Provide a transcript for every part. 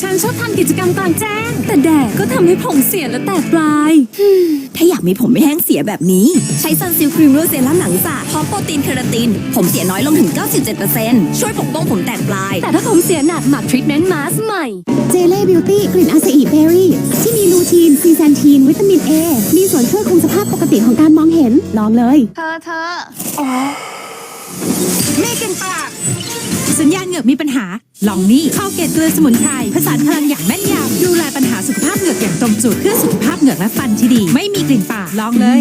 ฉันชอบทำกิจกรรมกลางแจ้ง แต่แดดก็ทำให้ผมเสียและแตกปลายถ้าอยากมีผมไม่แห้งเสียแบบนี้ ใช้ซันซิลครีมโรสเซรั่มหนังสระพร้อมโปรตีนเคราติน ผมเสียน้อยลงถึง 97%ช่วยปกป้องผมแตกปลาย แต่ถ้าผมเสียหนักหมักทรีทเมนต์มาสใหม่ เจเล่บิวตี้กลิ่นอาซาอิเบอรี่ ที่มีลูทีนซีแซนทีน วิตามิน A มีส่วนช่วยคุมสภาพปกติของการมองเห็นลองเลย เธอเธอมีกลิ่นปาก สัญญาณเหงือกมีปัญหา ลองนี่ข้าวเกตเกลือสมุนไพรผสานพลังอย่างแม่นยำดูแลปัญหาสุขภาพเหงือกอย่างตรงจุดเพื่อสุขภาพเหงือกและฟันที่ดี ไม่มีกลิ่นปากลองเลย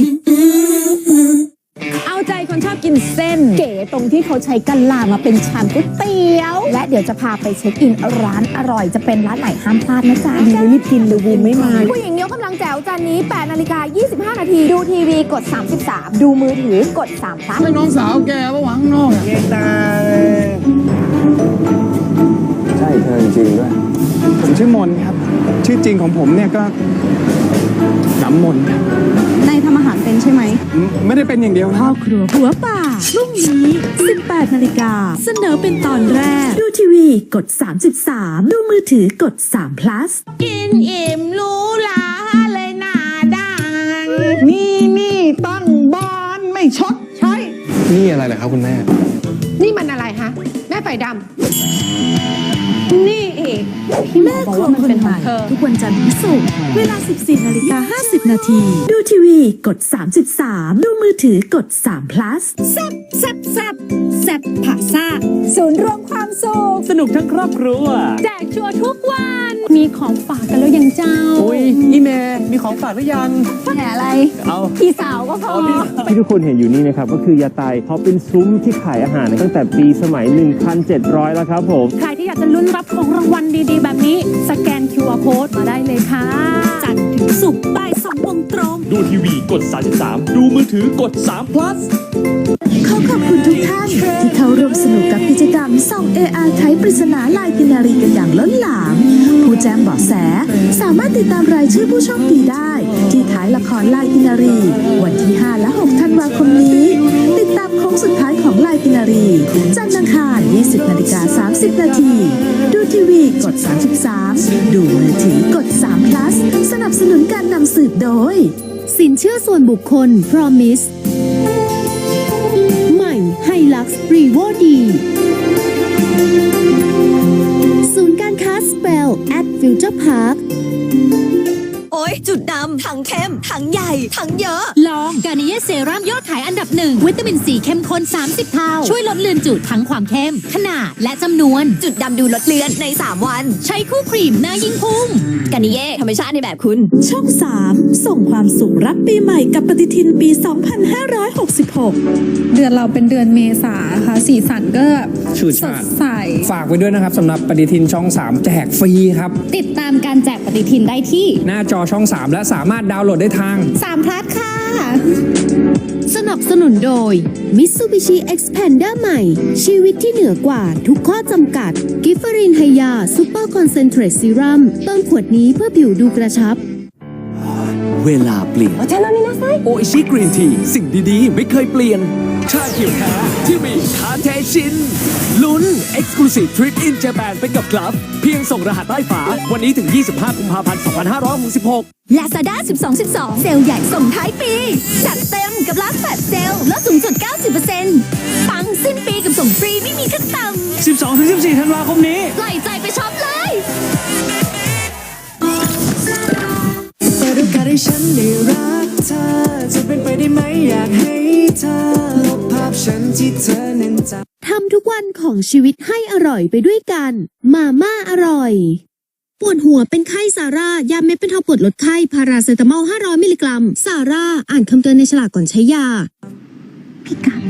เอาใจคนชอบกินเส้น เก๋ตรงที่เขาใช้กะลามาเป็นชามก๋วยเตี๋ยว และเดี๋ยวจะพาไปเช็คอินร้านอร่อยจะเป็นร้านไหนห้ามพลาดนะจ๊ะดีรีบกินเลยวูมไม่มาผู้หญิงยกกำลังแจ๋วจานนี้8นาฬิกา25 นาที ดูทีวีกด 33 ดูมือถือกด3พลัสไม่น้องสาวแกปะหวังนอกอะใช่เธอ จริงๆด้วย ผมชื่อมนครับ ชื่อจริงของผมเนี่ยก็น้ำมนครับในทำอาหารเป็นใช่ไหมไม่ไม่ได้เป็นอย่างเดียวนะพ่อครัวหัวป่าพรุ่งนี้ 18นาฬิกาเสนอเป็นตอนแรก ดูทีวีกด 33 ดูมือถือกด3 plus กินอิ่มรู้ลาเลยหน้าด่างนี่นี่ตั้งบ้านไม่ชดใช้ นี่อะไรเหรอครับคุณแม่ นี่มันอะไรฮะ แม่ไฟดำ นี่อีกแม่ครัวคนใหม่ทุกวันจันทร์ถึงศุกร์เวลา 14นาฬิกา50 นาที ดูทีวีกด 33 ดูมือถือกด3 plus แซ่บแซ่บแซ่บแซ่บผ่าซ่าศูนย์รวมความสุขสนุกทั้งครอบครัวแจกชัวร์ทุกวัน มีของฝากกันแล้วยังเจ้า อุ้ยอีเมย์มี ของฝากหรือยัง แหนอะไร เอาพี่สาวก็พอ ที่ทุกคนเห็นอยู่นี่นะครับก็คือยาไตเขาเป็นซุ้มที่ขายอาหารตั้งแต่ปีสมัย 1,700 แล้วครับผม ใครที่อยากจะลุ้นรับของรางวัลดีๆ แบบนี้ สแกน QR code มาได้เลยค่ะ จันทร์ถึงศุกร์บ่ายสองโมง ตรง ดูทีวีกด 33 ดูมือถือกด3 plus ขอขอบคุณทุกท่าน ที่เข้าร่วมสนุกกับกิจกรรมส่อง AR ไขปริศนาลายกินนารีกันอย่างล้นหลาม ผู้แจ้งเบาะแส สามารถติดตามรายชื่อผู้โชคดีได้ ที่ท้ายละครลายกินนารี วันที่ 5 และ 6 ธันวาคมนี้ติดตามโค้ งสุดท้ายของลายกินารี จันทร์อังคาร 20 นาฬิกา 30 นาที ดูทีวีกด 33 ดูมือถือกด3 plus สนับสนุนการนำสืบโดย สินเชื่อส่วนบุคคล Promise ใหม่ไฮลักซ์รีโวดีศูนย์การค้าสเปล at Future Park โอ๊ยจุดดำถังเข้มถังใหญ่ถังเยอะ ลองกานิเยเซรั่มยอดขายอันดับหนึ่งวิตามินซีเข้มข้น 30 เท่า ช่วยลดเลือนจุดทั้งความเข้ม ขนาดและจำนวน จุดดำดูลดเลือนใน 3 วัน ใช้คู่ครีมหน้ายิ่งพุ่งกานิเย่ธรรมชาติในแบบคุณ ช่อง 3 ส่งความสุขรับปีใหม่กับปฏิทินปี 2566 เดือนเราเป็นเดือนเมษาค่ะสีสันก็ชื่นสชาดติใสฝากไว้ด้วยนะครับสำหรับปฏิทินช่อง 3 แจกฟรีครับ ติดตามการแจกปฏิทินได้ที่หน้าจอช่อง 3 และสามารถดาวน์โหลดได้ทาง 3พลัสค่ะ สนับสนุนโดย Mitsubishi Xpander ใหม่ ชีวิตที่เหนือกว่าทุกข้อจำกัด กิฟเฟอรินไฮยาซูเปอร์คอนเซนเทรตซีรัมเติมขวดนี้เพื่อผิวดูกระชับ เวลาเปลี่ยนโออิชิกรีนที สิ่งดีๆ ไม่เคยเปลี่ยน ชาเขียวแท้ที่มีคาเทชิน ลุ้น Exclusive Trip in Japan ไปกับกลับ เพียงส่งรหัสใต้ฝา วันนี้ถึง 25 กุมภาพันธ์ 2566 Lazada 12 12 เซลล์ใหญ่ส่งท้ายปี จัดเต็มกับร้านแฟลชเซลล์ลดสูงสุด 90%ปังสิ้นปีกับส่งฟรีไม่มีขั้นต่ำ12-14 ธันวาคมนี้ปล่อยใจไปช็อปเลย ได้รักเธอ จะเป็นไปได้ไหมอยากให้เธอลบภาพฉันที่เธอเน้นจำ ทำทุกวันของชีวิตให้อร่อยไปด้วยกัน มาม่าอร่อย ปวดหัวเป็นไข้ซาร่ายาเม็ดเป็นทอปวดลดไข้ พาราเซตามอล 500 มิลลิกรัมซาร่า อ่านคำเตือนในฉลากก่อนใช้ยาพิกัด